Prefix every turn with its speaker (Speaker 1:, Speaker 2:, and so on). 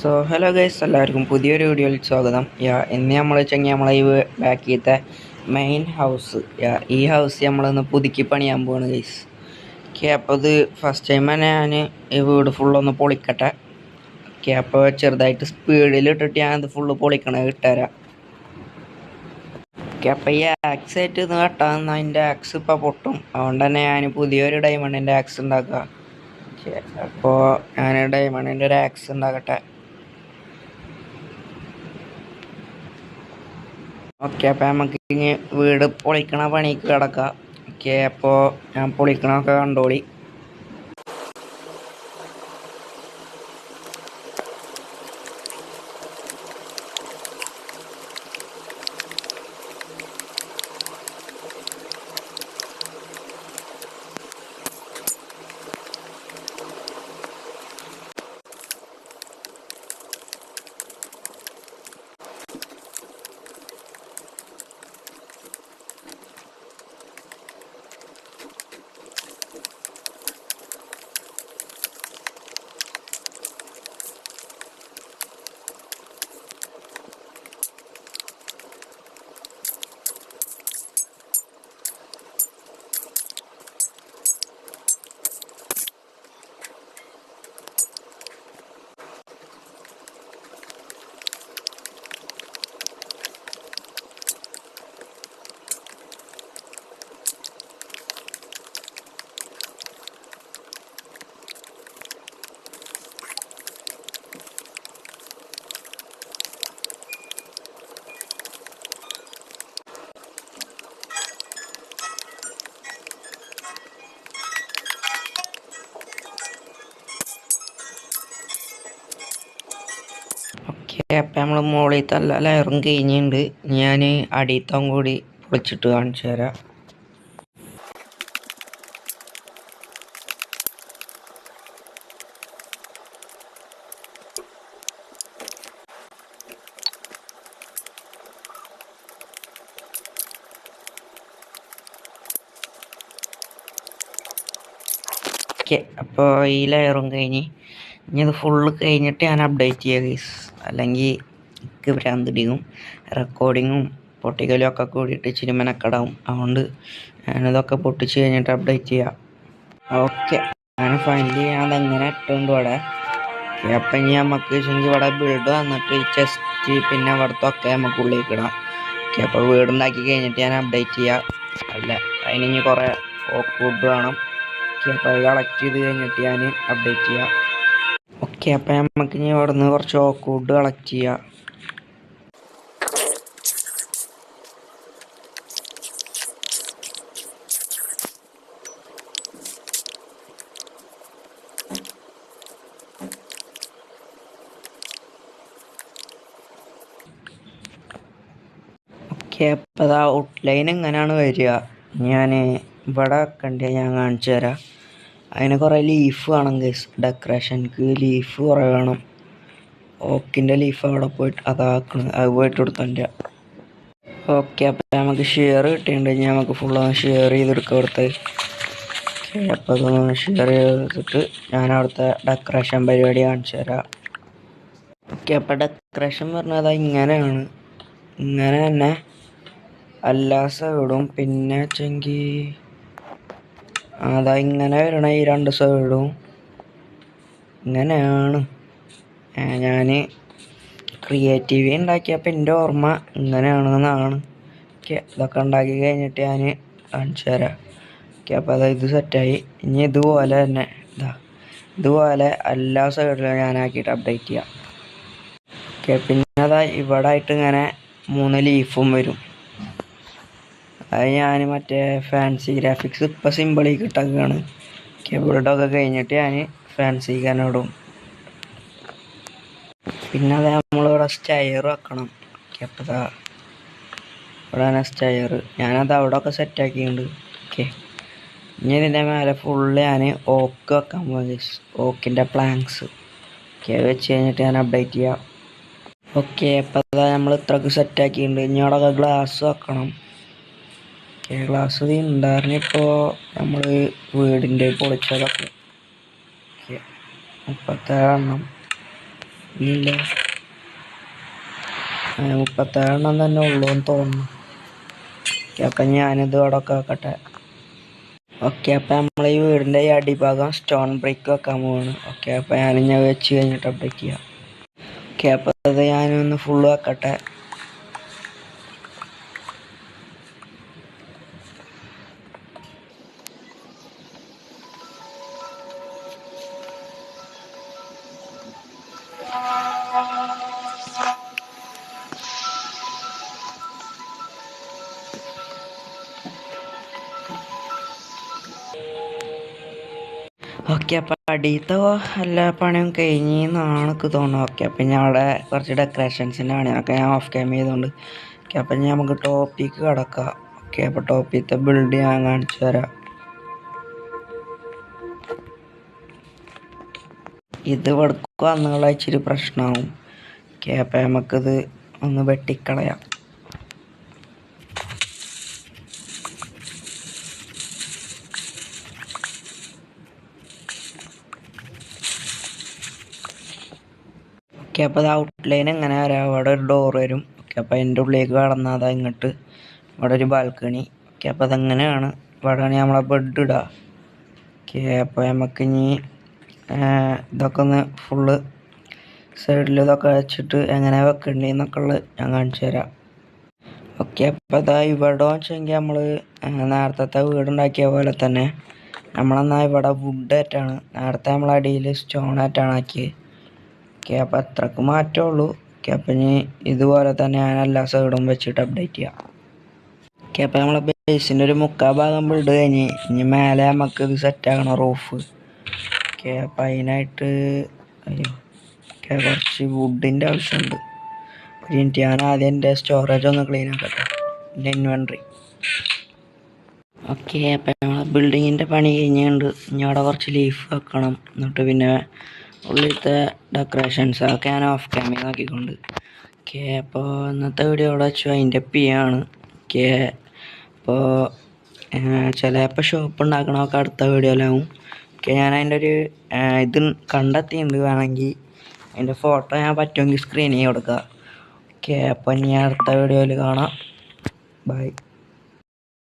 Speaker 1: So hello guys എല്ലാവർക്കും പുതിയൊരു വീഡിയോയിൽ സ്വാഗതം. യാ ഇന്ന് നമ്മൾ വെച്ചെങ്കിൽ നമ്മളെ ഈ ബാക്കിയത്തെ മെയിൻ ഹൗസ് യാ ഈ ഹൗസ് നമ്മളൊന്ന് പുതുക്കി പണിയാൻ പോവാണ് ഗൈസ് ഇത് ഫസ്റ്റ് ടൈം തന്നെ ഞാൻ ഈ വീട് ഫുള്ളൊന്ന് പൊളിക്കട്ടെ. അപ്പോൾ ചെറുതായിട്ട് സ്പീഡിൽ ഇട്ടിട്ട് ഞാനത് ഫുള്ള് പൊളിക്കണേ ഇട്ടുതരാം അപ്പോൾ ഈ ആക്സ് ആയിട്ട് ഇത് കെട്ടാൻ അതിന്റെ ആക്സ് ഇപ്പോൾ പൊട്ടും. അതുകൊണ്ട് തന്നെ ഞാൻ പുതിയൊരു ഡയമണ്ടിന്റെ ആക്സ് ഉണ്ടാക്കുക അപ്പോൾ ഞാൻ ഡയമണ്ടിന്റെ ഒരു ആക്സ് ഉണ്ടാക്കട്ടെ ഓക്കെ അപ്പോൾ നമുക്ക് ഇനി വീട് പൊളിക്കണ പണിക്ക് കിടക്കാം. ഓക്കെ അപ്പോൾ ഞാൻ പൊളിക്കണമൊക്കെ കണ്ടോളി. ഓക്കെ അപ്പം നമ്മൾ മുകളിലത്തെ എല്ലാ ലെയറും കഴിഞ്ഞിട്ടുണ്ട് ഞാൻ അടിയത്തം കൂടി പൊളിച്ചിട്ട് കാണിച്ചു തരാം. അപ്പോൾ ഈ ലെയറും കഴിഞ്ഞ്. ഇനി ഇത് ഫുള്ള് കഴിഞ്ഞിട്ട് ഞാൻ അപ്ഡേറ്റ് ചെയ്യാം ഗൈസ് അല്ലെങ്കിൽ എനിക്ക് ഭ്രാന്തിടിയും റെക്കോർഡിങ്ങും പൊട്ടിക്കലും ഒക്കെ കൂടിയിട്ട് ചിരുമനക്കടാവും മെനക്കെടാവും. അതുകൊണ്ട് ഞാനിതൊക്കെ പൊട്ടിച്ച് കഴിഞ്ഞിട്ട് അപ്ഡേറ്റ് ചെയ്യാം. ഓക്കെ ഞാൻ ഫൈനലി ഞാൻ അതെങ്ങനെ ഇട്ടുണ്ട് ഇവിടെ. അപ്പം ഇനി നമുക്ക് ശരിക്കും ഇവിടെ ബിൽഡ് വന്നിട്ട് ചെസ്റ്റ് പിന്നെ അവിടത്തൊക്കെ നമുക്ക് ഉള്ളിലേക്ക് ഇടാം. ഓക്കെ അപ്പോൾ വീടുണ്ടാക്കി കഴിഞ്ഞിട്ട് ഞാൻ അപ്ഡേറ്റ് ചെയ്യാം. അല്ല അതിന് കുറേ ഓക്കൂഡ് വേണം. ഓക്കെ അപ്പോൾ അത് കളക്ട് ചെയ്ത് കഴിഞ്ഞിട്ട് ഞാൻ അപ്ഡേറ്റ് ചെയ്യാം. ഓക്കെ അപ്പം നമുക്ക് ഇനി അവിടെ നിന്ന് കുറച്ച് ഓക്കൂഡ് കളക്ട് ചെയ്യാം. അപ്പോൾ അത് ഔട്ട്ലൈൻ എങ്ങനെയാണ് വരിക? ഞാൻ ഇവിടെ കണ്ട ഞാൻ കാണിച്ചു തരാം അതിന് കുറേ ലീഫ് വേണം ഗൈസ് ഡെക്കറേഷൻക്ക് ലീഫ് കുറേ വേണം. ഓക്കിന്റെ ലീഫ് അവിടെ പോയിട്ട് അതാക്കണം അത് പോയിട്ട് കൊടുത്തല്ല ഓക്കെ അപ്പോൾ നമുക്ക് ഷെയർ കിട്ടിയിട്ടുണ്ട്. ഇനി നമുക്ക് ഫുള്ളൊന്ന് ഷെയർ ചെയ്തെടുക്കുക അവിടുത്തെ. അപ്പോൾ അതൊന്ന് ഷെയർ ചെയ്തിട്ട് ഞാൻ അവിടുത്തെ ഡെക്കറേഷൻ പരിപാടി കാണിച്ചു തരാം. ഓക്കെ അപ്പോൾ ഡെക്കറേഷൻ പറഞ്ഞത് ഇങ്ങനെയാണ്. ഇങ്ങനെ തന്നെ അല്ലാസ സൈഡും പിന്നെ വെച്ചെങ്കിൽ അതാ ഇങ്ങനെ വരണ ഈ രണ്ട് സൈഡും ഇങ്ങനെയാണ്. ഞാൻ ക്രിയേറ്റീവ് ഉണ്ടാക്കിയപ്പോൾ എന്റെ ഓർമ്മ ഇങ്ങനെയാണെന്നാണ്. ഇതൊക്കെ ഉണ്ടാക്കി കഴിഞ്ഞിട്ട് ഞാൻ കാണിച്ചു തരാം. ഓക്കെ അപ്പോൾ അത് ഇത് സെറ്റായി ഇനി ഇതുപോലെ തന്നെ ഇതാ ഇതുപോലെ എല്ലാ സൈഡിലും ഞാൻ ആക്കിയിട്ട് അപ്ഡേറ്റ് ചെയ്യാം. ഓക്കെ പിന്നെ അതാ ഇവിടെ ആയിട്ട് ഇങ്ങനെ മൂന്ന് ലീഫും വരും. അത് ഞാൻ മറ്റേ ഫാൻസി ഗ്രാഫിക്സ് ഇപ്പം സിമ്പിളി കിട്ടുകയാണ് കീബോർഡൊക്കെ കഴിഞ്ഞിട്ട് ഞാൻ ഫാൻസി കാനോടും പിന്നെ അത് നമ്മളിവിടെ സ്റ്റയർ വെക്കണം. ഇതാ ഇവിടെ തന്നെ സ്റ്റയർ ഞാനത് അവിടെ ഒക്കെ സെറ്റാക്കിയിട്ടുണ്ട് ഓക്കെ. ഇനി ഇതിന്റെ മേലെ ഫുള്ള് ഞാൻ ഓക്ക് വെക്കാൻ പോകുന്നത് ഓക്കിന്റെ പ്ലാങ്ക്സ് ഓക്കെ വെച്ച് കഴിഞ്ഞിട്ട് ഞാൻ അപ്ഡേറ്റ് ചെയ്യാം. ഓക്കെ അപ്പോൾ നമ്മൾ ഇത്രക്ക് സെറ്റാക്കിയിട്ടുണ്ട് ഇനി അവിടെ ഗ്ലാസ് വെക്കണം. ഗ്ലാസ് ഉണ്ടായിരുന്നിപ്പോൾ നമ്മൾ വീടിന്റെ പൊളിച്ചതൊക്കെ. മുപ്പത്തേഴെണ്ണം. ഇല്ല മുപ്പത്തേഴെണ്ണം തന്നെ ഉള്ളൂ എന്ന് തോന്നുന്നു. അപ്പം ഞാനിത് അവിടെ ഒക്കെ വെക്കട്ടെ. ഓക്കെ അപ്പം നമ്മൾ ഈ വീടിന്റെ ഈ അടിഭാഗം സ്റ്റോൺ ബ്രേക്ക് വെക്കാൻ പോവാണ്. ഓക്കെ അപ്പം ഞാൻ ഞാൻ വെച്ച് കഴിഞ്ഞിട്ട് അപ്ഡേറ്റ് ചെയ്യാം ഓക്കെ അപ്പം അത് ഞാനൊന്ന് ഫുള്ള് വെക്കട്ടെ. ഓക്കെ അപ്പം അടിയത്തെ എല്ലാ പണിയും കഴിഞ്ഞെന്നാണ് എനിക്ക് തോന്നുന്നത്. ഓക്കെ അപ്പം ഞാൻ അവിടെ കുറച്ച് ഡെക്കറേഷൻസിന്റെ പണിയൊക്കെ ഞാൻ ഓഫ് ക്യാം ചെയ്തുകൊണ്ട് ഓക്കെ അപ്പം ഞാൻ നമുക്ക് ടോപ്പിക്ക് കിടക്കാം. ഓക്കെ അപ്പം ടോപ്പിത്തെ ബിൽഡ് ഞാൻ കാണിച്ചു തരാം. ഇത് വെടുക്കുക എന്നുള്ള ഇച്ചിരി പ്രശ്നമാവും. ഓക്കെ അപ്പം നമുക്കിത് ഒന്ന് വെട്ടിക്കളയാം. ഓക്കെ അപ്പോൾ അത് ഔട്ട്ലൈൻ എങ്ങനെ വരാം. അവിടെ ഒരു ഡോർ വരും. ഓക്കെ അപ്പോൾ അതിന്റെ ഉള്ളിലേക്ക് കടന്നാൽ അതാ ഇങ്ങോട്ട്. ഇവിടെ ഒരു ബാൽക്കണി ഓക്കെ അപ്പോൾ അതെങ്ങനെയാണ്. ഇവിടെ നമ്മളെ ബെഡ് ഇടുക ഓക്കെ അപ്പോൾ നമുക്ക് ഇനി ഇതൊക്കെ ഒന്ന് ഫുള്ള് സൈഡിൽ ഇതൊക്കെ വെച്ചിട്ട് എങ്ങനെ വെക്കണ്ടെന്നൊക്കെ ഉള്ളത് ഞാൻ കാണിച്ചു തരാം. ഓക്കെ അപ്പോൾ അതാ ഇവിടെ വെച്ചെങ്കിൽ നമ്മൾ നേരത്തെ വീടുണ്ടാക്കിയ പോലെ തന്നെ നമ്മളെന്നാൽ ഇവിടെ വുഡ് ആയിട്ടാണ്. നേരത്തെ നമ്മളടിയിൽ സ്റ്റോൺ ആയിട്ടാണ് ആക്കിയത് അപ്പോൾ അത്രയ്ക്ക് മാറ്റമുള്ളൂ ക്യാപ്പിന് ഇതുപോലെ തന്നെ ഞാൻ എല്ലാ സൈഡും വെച്ചിട്ട് അപ്ഡേറ്റ് ചെയ്യാം. ക്യാപ്പ് നമ്മളെ ബേസിന്റെ ഒരു മുക്കാൽ ഭാഗം ബിൽഡ് കഴിഞ്ഞ് ഇനി മേലെ നമുക്ക് ഇത് സെറ്റാക്കണം റൂഫ് ക്യാപ്പ് അതിനായിട്ട് കുറച്ച് വുഡിന്റെ ആവശ്യമുണ്ട്. ഒരു ഞാൻ ആദ്യം എന്റെ സ്റ്റോറേജ് ഒന്ന് ക്ലീൻ ആക്കട്ടെ. എന്റെ ഇൻവെൻട്രി ഓക്കെ അപ്പം നമ്മളെ ബിൽഡിങ്ങിന്റെ പണി കഴിഞ്ഞുകൊണ്ട് ഇനി അവിടെ കുറച്ച് ലീഫ് വെക്കണം. എന്നിട്ട് പിന്നെ ഉള്ളിലത്തെ ഡെക്കറേഷൻസ് ആ ഞാൻ ഓഫ് ക്യാമറ നോക്കിക്കൊണ്ട് ഓക്കെ അപ്പോൾ ഇന്നത്തെ വീഡിയോ അവിടെ വെച്ചു. അതിന്റെ പി ആണ്. ഓക്കെ അപ്പോൾ ചിലപ്പോൾ ഷോപ്പ് ഉണ്ടാക്കണമൊക്കെ അടുത്ത വീഡിയോയിലാവും ഓക്കെ ഞാൻ അതിന്റെ ഒരു ഇത് കണ്ടെത്തിയിട്ടുണ്ട് വേണമെങ്കിൽ അതിന്റെ ഫോട്ടോ ഞാൻ പറ്റുമെങ്കിൽ സ്ക്രീനിൽ കൊടുക്കുക ഓക്കെ അപ്പോൾ ഇനി അടുത്ത വീഡിയോയിൽ കാണാം. ബൈ